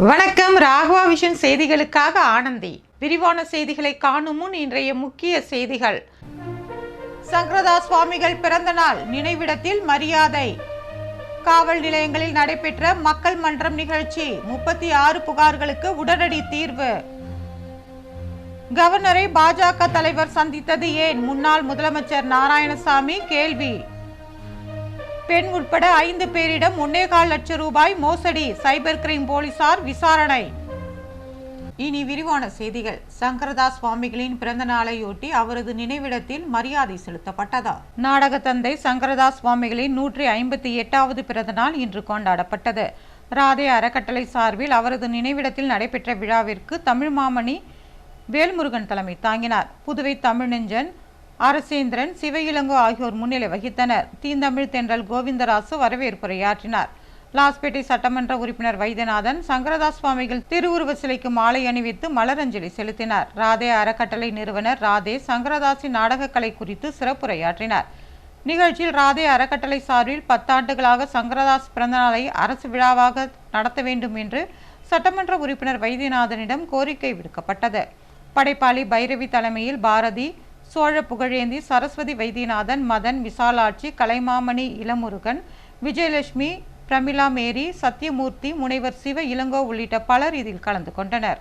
வணக்கம். ராகவா விஷன் செய்திகளுக்காக ஆனந்தி. விரிவான செய்திகளை காணும் முன் இன்றைய முக்கிய செய்திகள். சங்கரதா சுவாமிகள் பிறந்த நாள் நினைவிடத்தில் மரியாதை. காவல் நிலையங்களில் நடைபெற்ற மக்கள் மன்றம் நிகழ்ச்சி முப்பத்தி ஆறு புகார்களுக்கு உடனடி தீர்வு. கவர்னரை பாஜக தலைவர் சந்தித்தது ஏன்? முன்னாள் முதலமைச்சர் நாராயணசாமி கேள்வி. பெண் உட்பட ஐந்து பேரிடம் ஒன்னேகால் லட்சம் ரூபாய் மோசடி சைபர் கிரைம் போலீசார் விசாரணை. இனி விரிவான செய்திகள். சங்கரதாஸ் சுவாமிகளின் பிறந்த நாளையொட்டி அவரது நினைவிடத்தில் மரியாதை செலுத்தப்பட்டதா. நாடக தந்தை சங்கரதாஸ் சுவாமிகளின் நூற்றி ஐம்பத்தி எட்டாவது பிறந்த நாள் இன்று கொண்டாடப்பட்டது. ராதே அறக்கட்டளை சார்பில் அவரது நினைவிடத்தில் நடைபெற்ற விழாவிற்கு தமிழ் மாமணி வேல்முருகன் தலைமை தாங்கினார். புதுவை தமிழ் நெஞ்சன் அரசேந்திரன் சிவையிலங்கோ ஆகியோர் முன்னிலை வகித்தனர். தீந்தமிழ் தென்றல் கோவிந்தராசு வரவேற்புரையாற்றினார். லாஸ்பேட்டை சட்டமன்ற உறுப்பினர் வைத்தியநாதன் சங்கரதாஸ் சுவாமிகள் திருவுருவ சிலைக்கு மாலை அணிவித்து மலரஞ்சலி செலுத்தினார். ராதே அறக்கட்டளை நிறுவனர் ராதே சங்கரதாசின் நாடகக்கலை குறித்து சிறப்புரையாற்றினார். நிகழ்ச்சியில் ராதே அறக்கட்டளை சார்பில் பத்தாண்டுகளாக சங்கரதாஸ் பிறந்தநாளை அரசு விழாவாக நடத்த வேண்டும் என்று சட்டமன்ற உறுப்பினர் வைத்தியநாதனிடம் கோரிக்கை விடுக்கப்பட்டது. படைப்பாளி பைரவி தலைமையில் பாரதி சோழ புகழேந்தி சரஸ்வதி வைத்தியநாதன் மதன் விசாலாட்சி கலைமாமணி இளமுருகன் விஜயலட்சுமி பிரமிளா மேரி சத்யமூர்த்தி முனைவர் சிவ இளங்கோ உள்ளிட்ட பலர் இதில் கலந்து கொண்டனர்.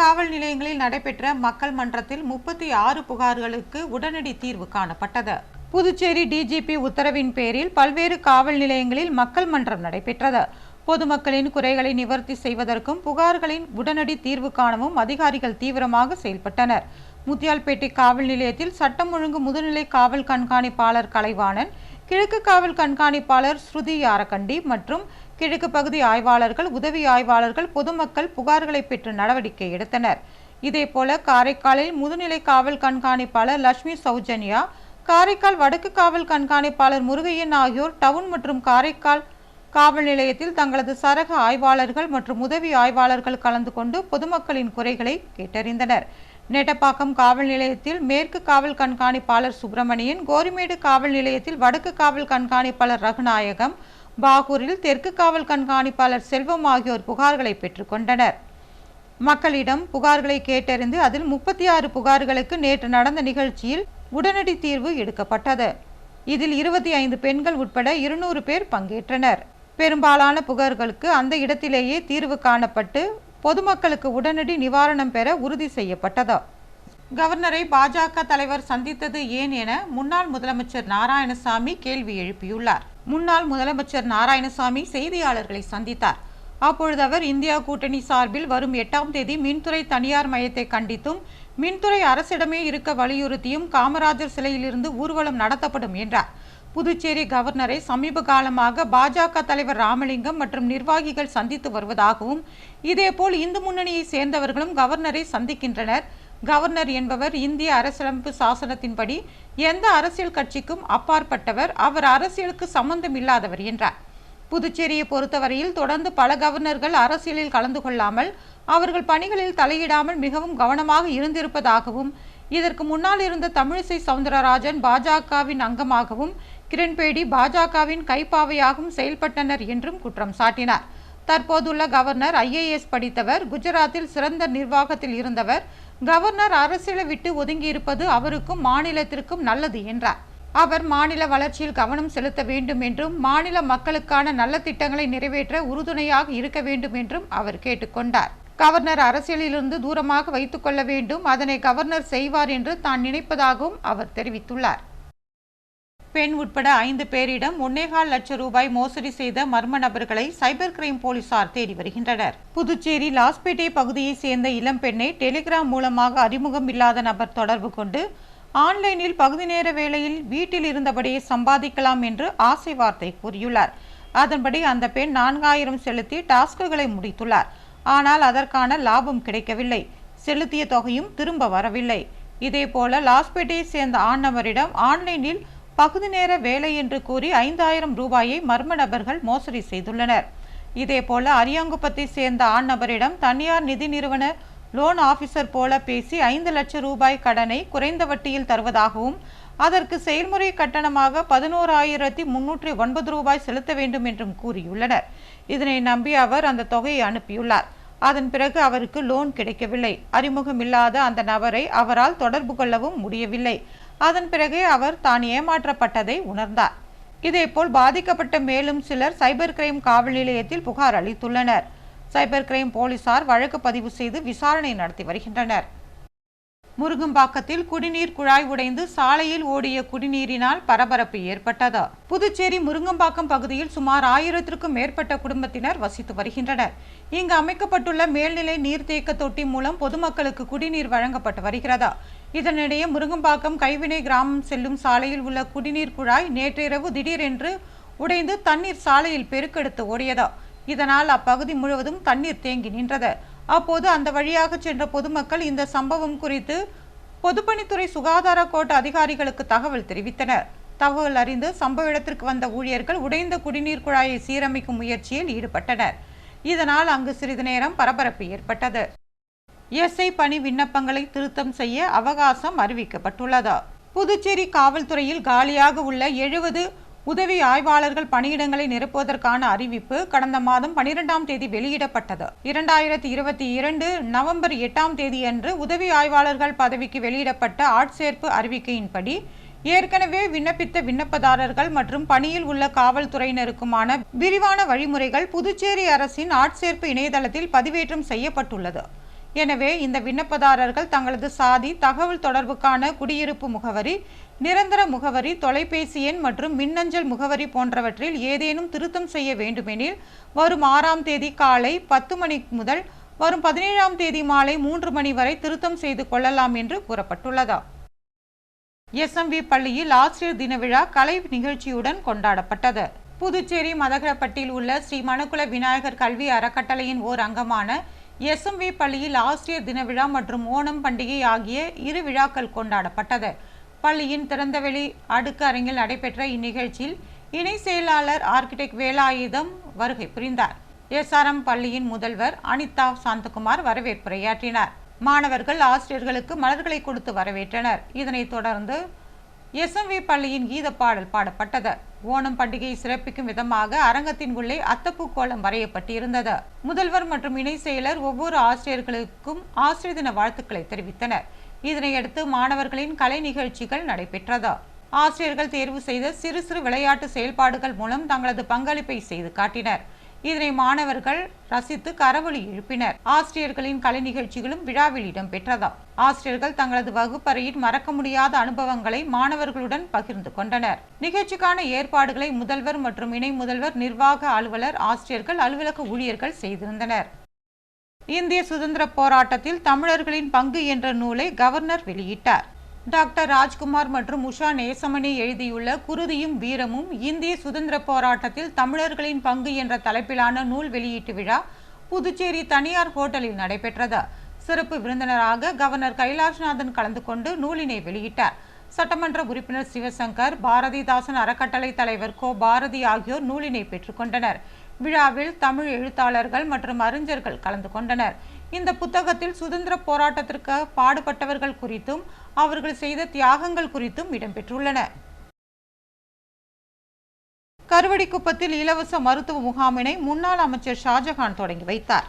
காவல் நிலையங்களில் நடைபெற்ற மக்கள் மன்றத்தில் முப்பத்தி ஆறு புகார்களுக்கு உடனடி தீர்வு காணப்பட்டது. புதுச்சேரி டிஜிபி உத்தரவின் பேரில் பல்வேறு காவல் நிலையங்களில் மக்கள் மன்றம் நடைபெற்றது. பொதுமக்களின் குறைகளை நிவர்த்தி செய்வதற்கும் புகார்களின் உடனடி தீர்வு காணவும் அதிகாரிகள் தீவிரமாக செயல்பட்டனர். முத்தியால்பேட்டை காவல் நிலையத்தில் சட்டம் ஒழுங்கு முதுநிலை காவல் கண்காணிப்பாளர் கலைவாணன் கிழக்கு காவல் கண்காணிப்பாளர் ஸ்ருதி யாரகண்டி மற்றும் கிழக்கு பகுதி ஆய்வாளர்கள் உதவி ஆய்வாளர்கள் பொதுமக்கள் புகார்களை பெற்று நடவடிக்கை எடுத்தனர். இதேபோல காரைக்காலில் முதுநிலை காவல் கண்காணிப்பாளர் லட்சுமி சௌஜன்யா காரைக்கால் வடக்கு காவல் கண்காணிப்பாளர் முருகையன் ஆகியோர் டவுன் மற்றும் காரைக்கால் காவல் நிலையத்தில் தங்களது சரக ஆய்வாளர்கள் மற்றும் உதவி ஆய்வாளர்கள் கலந்து கொண்டு பொதுமக்களின் குறைகளை கேட்டறிந்தனர். நெட்டப்பாக்கம் காவல் நிலையத்தில் மேற்கு காவல் கண்காணிப்பாளர் சுப்பிரமணியன் கோரிமேடு காவல் நிலையத்தில் வடக்கு காவல் கண்காணிப்பாளர் ரகுநாயகம் பாகூரில் தெற்கு காவல் கண்காணிப்பாளர் செல்வம் ஆகியோர் புகார்களை பெற்றுக்கொண்டனர் மக்களிடம் புகார்களை கேட்டறிந்து அதில் முப்பத்தி ஆறு புகார்களுக்கு நேற்று நடந்த நிகழ்ச்சியில் உடனடி தீர்வு எடுக்கப்பட்டது. இதில் இருபத்தி ஐந்து பெண்கள் உட்பட இருநூறு பேர் பங்கேற்றனர். பெரும்பாலான புகார்களுக்கு அந்த இடத்திலேயே தீர்வு காணப்பட்டு பொதுமக்களுக்கு உடனடி நிவாரணம் பெற உறுதி செய்யப்பட்டது. கவர்னரை பாஜக தலைவர் சந்தித்தது ஏன் என முன்னாள் முதலமைச்சர் நாராயணசாமி கேள்வி எழுப்பியுள்ளார். முன்னாள் முதலமைச்சர் நாராயணசாமி செய்தியாளர்களை சந்தித்தார். அப்பொழுது அவர் இந்தியா கூட்டணி சார்பில் வரும் எட்டாம் தேதி மின்துறை தனியார் மையத்தை கண்டித்தும் மின்துறை அரசிடமே இருக்க வலியுறுத்தியும் காமராஜர் சிலையிலிருந்து ஊர்வலம் நடத்தப்படும் என்றார். புதுச்சேரி கவர்னரை சமீப காலமாக பாஜக தலைவர் ராமலிங்கம் மற்றும் நிர்வாகிகள் சந்தித்து வருவதாகவும் இதேபோல் இந்து முன்னணியை சேர்ந்தவர்களும் கவர்னரை சந்திக்கின்றனர். கவர்னர் என்பவர் இந்திய அரசியலமைப்பு சாசனத்தின்படி எந்த அரசியல் கட்சிக்கும் அப்பாற்பட்டவர் அவர் அரசியலுக்கு சம்பந்தம் இல்லாதவர் என்றார். புதுச்சேரியை பொறுத்தவரையில் தொடர்ந்து பல கவர்னர்கள் அரசியலில் கலந்து கொள்ளாமல் அவர்கள் பணிகளில் தலையிடாமல் மிகவும் கவனமாக இருந்திருப்பதாகவும் இதற்கு முன்னால் இருந்த தமிழிசை சவுந்தரராஜன் பாஜகவின் அங்கமாகவும் கிரண்பேடி பாஜகவின் கைப்பாவையாகவும் செயல்பட்டனர் என்றும் குற்றம் சாட்டினார். தற்போதுள்ள கவர்னர் ஐஏஎஸ் படித்தவர் குஜராத்தில் சிறந்த நிர்வாகத்தில் இருந்தவர் கவர்னர் அரசியலை விட்டு ஒதுங்கியிருப்பது அவருக்கும் மாநிலத்திற்கும் நல்லது என்றார். அவர் மாநில வளர்ச்சியில் கவனம் செலுத்த வேண்டும் என்றும் மாநில மக்களுக்கான நல்ல திட்டங்களை நிறைவேற்ற உறுதுணையாக இருக்க வேண்டும் என்றும் அவர் கேட்டுக்கொண்டார் கவர்னர் அரசியலிலிருந்து தூரமாக வைத்துக்கொள்ள வேண்டும் அதனை கவர்னர் செய்வார் என்று தான் நினைப்பதாகவும் அவர் தெரிவித்துள்ளார். பெண் உட்பட ஐந்து பேரிடம் ஒன்னேகால் லட்சம் ரூபாய் மோசடி செய்த மர்ம நபர்களை சைபர் கிரைம் போலீசார் தேடி வருகின்றனர். புதுச்சேரி லாஸ்பேட்டை பகுதியைச் சேர்ந்த இளம் பெண்ணை டெலிகிராம் மூலமாக அறிமுகம் இல்லாத நபர் தொடர்பு கொண்டு ஆன்லைனில் பகுதி நேர வேளையில் வீட்டில் இருந்தபடியே சம்பாதிக்கலாம் என்று ஆசை வார்த்தை கூறியுள்ளார். அதன்படி அந்த பெண் நான்காயிரம் செலுத்தி டாஸ்குகளை முடித்துள்ளார். ஆனால் அதற்கான லாபம் கிடைக்கவில்லை. செலுத்திய தொகையும் திரும்ப வரவில்லை. இதேபோல லாஸ்பேட்டையை சேர்ந்த ஆண் நபரிடம் ஆன்லைனில் பகுதி நேர வேலை என்று கூறி ஐந்தாயிரம் ரூபாயை மர்ம நபர்கள் மோசடி செய்துள்ளனர். இதேபோல அரியாங்குப்பத்தை சேர்ந்த ஆண் நபரிடம் தனியார் நிதி நிறுவன லோன் ஆபீசர் போல பேசி ஐந்து லட்சம் ரூபாய் கடனை குறைந்த வட்டியில் தருவதாகவும் அதற்கு செயல்முறை கட்டணமாக பதினோராயிரத்தி முன்னூற்றி ஒன்பது ரூபாய் செலுத்த வேண்டும் என்றும் கூறியுள்ளனர். இதனை நம்பி அவர் அந்த தொகையை அனுப்பியுள்ளார். அதன் பிறகு அவருக்கு லோன் கிடைக்கவில்லை. அறிமுகமில்லாத அந்த நபரை அவரால் தொடர்பு கொள்ளவும் முடியவில்லை. அதன் பிறகு அவர் தான் ஏமாற்றப்பட்டதை உணர்ந்தார். இதேபோல் பாதிக்கப்பட்ட மேலும் சிலர் சைபர் கிரைம் காவல் நிலையத்தில் புகார் அளித்துள்ளனர். சைபர் கிரைம் போலீசார் வழக்கு பதிவு செய்து விசாரணை நடத்தி வருகின்றனர். முருகம்பாக்கத்தில் குடிநீர் குழாய் உடைந்து சாலையில் ஓடிய குடிநீரினால் பரபரப்பு ஏற்பட்டது. புதுச்சேரி முருங்கம்பாக்கம் பகுதியில் சுமார் ஆயிரத்திற்கும் மேற்பட்ட குடும்பத்தினர் வசித்து வருகின்றனர். இங்கு அமைக்கப்பட்டுள்ள மேல்நிலை நீர்த்தேக்க தொட்டி மூலம் பொதுமக்களுக்கு குடிநீர் வழங்கப்பட்டு வருகிறது. இதனிடையே முருங்கம்பாக்கம் கைவினை கிராமம் செல்லும் சாலையில் உள்ள குடிநீர் குழாய் நேற்றிரவு திடீரென்று உடைந்து தண்ணீர் சாலையில் பெருக்கெடுத்து ஓடியது. இதனால் அப்பகுதி முழுவதும் தண்ணீர் தேங்கி நின்றது. அப்போது அந்த வழியாக சென்ற பொதுமக்கள் இந்த சம்பவம் குறித்து பொதுப்பணித்துறை சுகாதார கோட்ட அதிகாரிகளுக்கு தகவல் தெரிவித்தனர். தகவல் அறிந்து சம்பவ இடத்திற்கு வந்த ஊழியர்கள் உடைந்த குடிநீர் குழாயை சீரமைக்கும் முயற்சியில் ஈடுபட்டனர். இதனால் அங்கு சிறிது நேரம் பரபரப்பு ஏற்பட்டது. எஸ்ஐ பணி விண்ணப்பங்களை திருத்தம் செய்ய அவகாசம் அறிவிக்கப்பட்டுள்ளது. புதுச்சேரி காவல்துறையில் காலியாக உள்ள எழுபது உதவி ஆய்வாளர்கள் பணியிடங்களை நிரப்புவதற்கான அறிவிப்பு கடந்த மாதம் பனிரெண்டாம் தேதி வெளியிடப்பட்டது. இரண்டாயிரத்தி இருபத்தி இரண்டு நவம்பர் எட்டாம் தேதியன்று உதவி ஆய்வாளர்கள் பதவிக்கு வெளியிடப்பட்ட ஆட்சேர்ப்பு அறிவிக்கையின்படி ஏற்கனவே விண்ணப்பித்த விண்ணப்பதாரர்கள் மற்றும் பணியில் உள்ள காவல்துறையினருக்குமான விரிவான வழிமுறைகள் புதுச்சேரி அரசின் ஆட்சேர்ப்பு இணையதளத்தில் பதிவேற்றம் செய்யப்பட்டுள்ளது. எனவே இந்த விண்ணப்பதாரர்கள் தங்களது சாதி தகவல் தொடர்புக்கான குடியிருப்பு முகவரி நிரந்தர முகவரி தொலைபேசி எண் மற்றும் மின்னஞ்சல் முகவரி போன்றவற்றில் ஏதேனும் திருத்தம் செய்ய வேண்டுமெனில் வரும் ஆறாம் தேதி காலை பத்து மணி முதல் வரும் பதினேழாம் தேதி மாலை மூன்று மணி வரை திருத்தம் செய்து கொள்ளலாம் என்று கூறப்பட்டுள்ளதா. எஸ்எம்வி பள்ளியில் ஆசிரியர் தின விழா கலை நிகழ்ச்சியுடன் கொண்டாடப்பட்டது. புதுச்சேரி மதகரப்பட்டியில் உள்ள ஸ்ரீ மணக்குல விநாயகர் கல்வி அறக்கட்டளையின் ஓர் அங்கமான எஸ்எம்வி பள்ளியில் ஆசிரியர் தின விழா மற்றும் ஓணம் பண்டிகை ஆகிய இரு விழாக்கள் கொண்டாடப்பட்டது. பள்ளியின் திறந்தவெளி அடுக்கு அரங்கில் நடைபெற்ற இந்நிகழ்ச்சியில் இணை செயலாளர் ஆர்கிடெக்ட் வேலாயுதம் வருகை புரிந்தார். எஸ்ஆர்எம் பள்ளியின் முதல்வர் அனிதா சாந்தகுமார் வரவேற்புரையாற்றினார். மாணவர்கள் ஆசிரியர்களுக்கு மலர்களை கொடுத்து வரவேற்றனர். இதனைத் தொடர்ந்து எஸ்எம்வி பள்ளியின் கீத பாடல் பாடப்பட்டது. ஓணம் பண்டிகையை சிறப்பிக்கும் விதமாக அரங்கத்தின் உள்ளே அத்தப்பூ கோலம் வரையப்பட்டிருந்தது. முதல்வர் மற்றும் இணை செயலர் ஒவ்வொரு ஆசிரியர்களுக்கும் ஆசிரியர் தின வாழ்த்துக்களை தெரிவித்தனர். இதனையடுத்து மாணவர்களின் கலை நிகழ்ச்சிகள் நடைபெற்றது. ஆசிரியர்கள் தேர்வு செய்த சிறு சிறு விளையாட்டு செயல்பாடுகள் மூலம் தங்களது பங்களிப்பை செய்து காட்டினர். இதனை மாணவர்கள் ரசித்து கரவொலி எழுப்பினர். ஆசிரியர்களின் கலை நிகழ்ச்சிகளும் விழாவில் இடம்பெற்றதா ஆசிரியர்கள் தங்களது வகுப்பறையில் மறக்க முடியாத அனுபவங்களை மாணவர்களுடன் பகிர்ந்து கொண்டனர். நிகழ்ச்சிக்கான ஏற்பாடுகளை முதல்வர் மற்றும் இணை முதல்வர் நிர்வாக அலுவலர் ஆசிரியர்கள் அலுவலக ஊழியர்கள் செய்திருந்தனர். இந்திய சுதந்திர போராட்டத்தில் தமிழர்களின் பங்கு என்ற நூலை கவர்னர் வெளியிட்டார். டாக்டர் ராஜ்குமார் மற்றும் உஷா நேசமணி எழுதியுள்ள குருதியும் வீரமும் இந்திய சுதந்திர போராட்டத்தில் தமிழர்களின் பங்கு என்ற தலைப்பிலான நூல் வெளியீட்டு விழா புதுச்சேரி தனியார் ஹோட்டலில் நடைபெற்றது. சிறப்பு விருந்தினராக கவர்னர் கைலாஷ்நாதன் கலந்து கொண்டு நூலினை வெளியிட்டார். சட்டமன்ற உறுப்பினர் சிவசங்கர் பாரதிதாசன் அறக்கட்டளை தலைவர் கோ பாரதி ஆகியோர் நூலினை பெற்றுக்கொண்டனர் விழாவில் தமிழ் எழுத்தாளர்கள் மற்றும் அறிஞர்கள் கலந்து கொண்டனர். இந்த புத்தகத்தில் சுதந்திர போராட்டத்திற்கு பாடுபட்டவர்கள் குறித்தும் அவர்கள் செய்த தியாகங்கள் குறித்தும் இடம்பெற்றுள்ளன. கருவடிக்குப்பத்தில் இலவச மருத்துவ முகாமினை முன்னாள் அமைச்சர் ஷாஜகான் தொடங்கி வைத்தார்.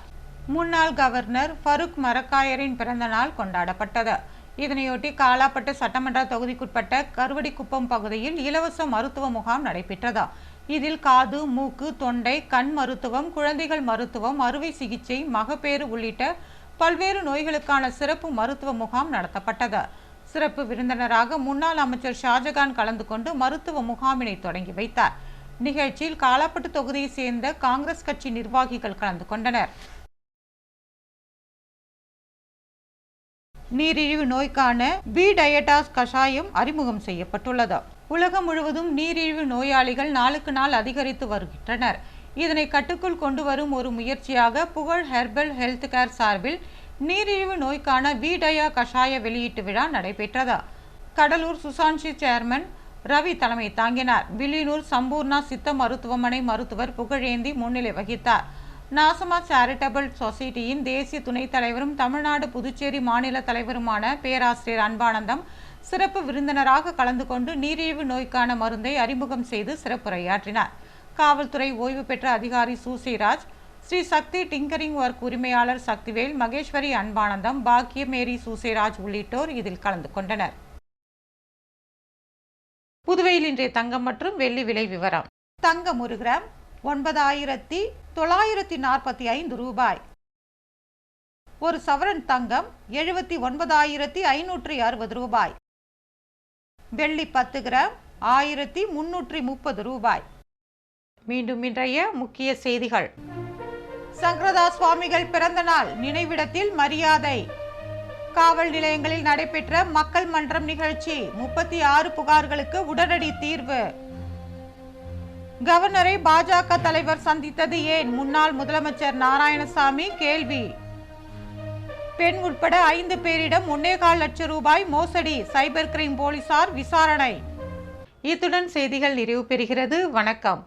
முன்னாள் கவர்னர் ஃபருக் மரக்காயரின் பிறந்த நாள் கொண்டாடப்பட்டது. இதனையொட்டி காலாப்பட்டு சட்டமன்ற தொகுதிக்குட்பட்ட கருவடிக்குப்பம் பகுதியில் இலவச மருத்துவ முகாம் நடைபெற்றது. இதில் காது மூக்கு தொண்டை கண் மருத்துவம் குழந்தைகள் மருத்துவம் அறுவை சிகிச்சை மகப்பேறு உள்ளிட்ட பல்வேறு நோய்களுக்கான சிறப்பு மருத்துவ முகாம் நடத்தப்பட்டது. சிறப்பு விருந்தினராக முன்னாள் அமைச்சர் ஷாஜகான் கலந்து கொண்டு மருத்துவ முகாமினை தொடங்கி வைத்தார். நிகழ்ச்சியில் காலாப்பட்டு தொகுதியை சேர்ந்த காங்கிரஸ் கட்சி நிர்வாகிகள் கலந்து கொண்டனர். நீரிழிவு நோய்க்கான பி டயட்டாஸ் கஷாயம் அறிமுகம் செய்யப்பட்டுள்ளது. உலகம் முழுவதும் நீரிழிவு நோயாளிகள் நாளுக்கு நாள் அதிகரித்து வருகின்றனர். இதனை கட்டுக்குள் கொண்டு வரும் ஒரு முயற்சியாக புகழ் ஹெர்பல் ஹெல்த் கேர் சார்பில் நீரிழிவு நோய்க்கான வீடயா கஷாய வெளியீட்டு விழா நடைபெற்றது. கடலூர் சுசான்சி சேர்மன் ரவி தலைமை தாங்கினார். வில்லியனூர் சம்பூர்ணா சித்த மருத்துவமனை மருத்துவர் புகழேந்தி முன்னிலை வகித்தார். நாசமா சேரிட்டபிள் சொசைட்டியின் தேசிய துணைத் தலைவரும் தமிழ்நாடு புதுச்சேரி மாநில தலைவருமான பேராசிரியர் அன்பானந்தம் சிறப்பு விருந்தினராக கலந்து கொண்டு நீரிழிவு நோய்க்கான மருந்தை அறிமுகம் செய்து சிறப்புரையாற்றினார். காவல்துறை ஓய்வு பெற்ற அதிகாரி சூசிராஜ் ஸ்ரீ சக்தி டிங்கரிங் ஒர்க் உரிமையாளர் சக்திவேல் மகேஸ்வரி அன்பானந்தம் பாக்கியமேரி சூசேராஜ் உள்ளிட்டோர் இதில் கலந்து கொண்டனர். புதுவையில் இன்றைய தங்கம் மற்றும் வெள்ளி விலை விவரம். தங்கம் ஒரு கிராம் ஒன்பதாயிரத்தி தொள்ளாயிரத்தி நாற்பத்தி ஐந்து ரூபாய். ஒரு சவரன் தங்கம் எழுபத்தி ஒன்பதாயிரத்தி ஐநூற்றி அறுபது ரூபாய். வெள்ளி பத்து கிராம் ஆயிரத்தி முன்னூற்றி முப்பது ரூபாய். மீண்டும் இன்றைய முக்கிய செய்திகள். சங்கரதா சுவாமிகள் பிறந்த நாள் நினைவிடத்தில் மரியாதை. காவல் நிலையங்களில் நடைபெற்ற மக்கள் மன்றம் நிகழ்ச்சி முப்பத்தி ஆறு புகார்களுக்கு உடனடி தீர்வு. கவர்னரை பாஜக தலைவர் சந்தித்தது ஏன்? முன்னாள் முதலமைச்சர் நாராயணசாமி கேள்வி. பெண் உட்பட ஐந்து பேரிடம் ஒன்னேகால் லட்சம் ரூபாய் மோசடி சைபர் கிரைம் போலீசார் விசாரணை. இத்துடன் செய்திகள் நிறைவு பெறுகிறது. வணக்கம்.